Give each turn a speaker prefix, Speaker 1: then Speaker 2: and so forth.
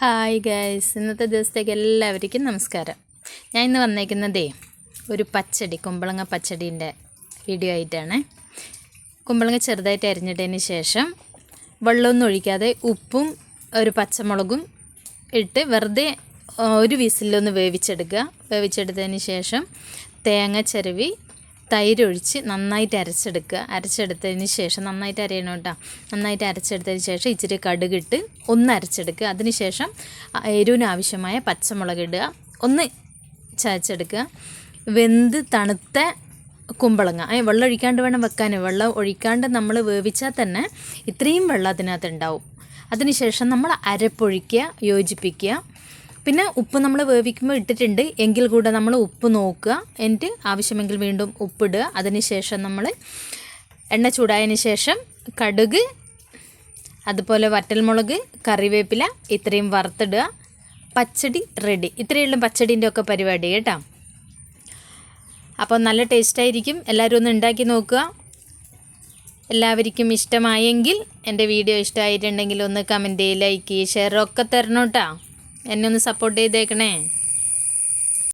Speaker 1: Hi guys ഇന്നത്തെ ദിവസത്തേക്ക് എല്ലാവർക്കും നമസ്കാരം. ഞാൻ ഇന്ന് വന്നേക്കുന്നതേ ഒരു പച്ചടി കുമ്പളങ്ങ പച്ചടീന്റെ വീഡിയോ ആയിട്ടാണ്. കുമ്പളങ്ങ ചെറുതായിട്ട് അരിഞ്ഞിട്ടതിന് ശേഷം വെള്ളമൊന്നും ഒഴിക്കാതെ ഉപ്പും ഒരു പച്ചമുളകും ഇട്ട് വെറുതെ ഒരു വിസിലൊന്ന് വേവിച്ചെടുക്കുക. വേവിച്ചെടുത്തതിന് ശേഷം തേങ്ങ ചിരവി തൈര് ഒഴിച്ച് നന്നായിട്ട് അരച്ചെടുക്കുക. അരച്ചെടുത്തതിന് ശേഷം നന്നായിട്ട് അരയണം കേട്ടോ. നന്നായിട്ട് അരച്ചെടുത്തതിന് ശേഷം ഇച്ചിരി കടുകിട്ട് ഒന്ന് അരച്ചെടുക്കുക. അതിന് ശേഷം ആ എരിവിന് ആവശ്യമായ പച്ചമുളക് ഇടുക. ഒന്ന് ചതച്ചെടുക്കുക. വെന്ത് തണുത്ത കുമ്പളങ്ങ. ഏ വെള്ളം ഒഴിക്കാണ്ട് വേണം വെക്കാൻ. വെള്ളം ഒഴിക്കാണ്ട് നമ്മൾ വേവിച്ചാൽ തന്നെ ഇത്രയും വെള്ളം അതിനകത്ത് ഉണ്ടാവും. അതിനുശേഷം നമ്മൾ അരപ്പൊഴിക്കുക യോജിപ്പിക്കുക. പിന്നെ ഉപ്പ് നമ്മൾ വേവിക്കുമ്പോൾ ഇട്ടിട്ടുണ്ട്. എങ്കിൽ കൂടെ നമ്മൾ ഉപ്പ് നോക്കുക. എന്നിട്ട് ആവശ്യമെങ്കിൽ വീണ്ടും ഉപ്പിടുക. അതിനുശേഷം നമ്മൾ എണ്ണ ചൂടായതിന് ശേഷം കടുക് അതുപോലെ വറ്റൽമുളക് കറിവേപ്പില ഇത്രയും വറുത്തിടുക. പച്ചടി റെഡി ഇത്രയുള്ള പച്ചടീന്റെ ഒക്കെ പരിപാടി കേട്ടോ. അപ്പോൾ നല്ല ടേസ്റ്റായിരിക്കും എല്ലാവരും ഒന്ന് ഉണ്ടാക്കി നോക്കുക. എല്ലാവർക്കും ഇഷ്ടമായെങ്കിൽ എന്റെ വീഡിയോ ഇഷ്ടമായിട്ടുണ്ടെങ്കിൽ ഒന്ന് കമന്റ് ലൈക്ക് ഷെയർ ഒക്കെ തരണം കേട്ടോ. എന്നെ ഒന്ന് സപ്പോർട്ട് ചെയ്തേക്കണേ.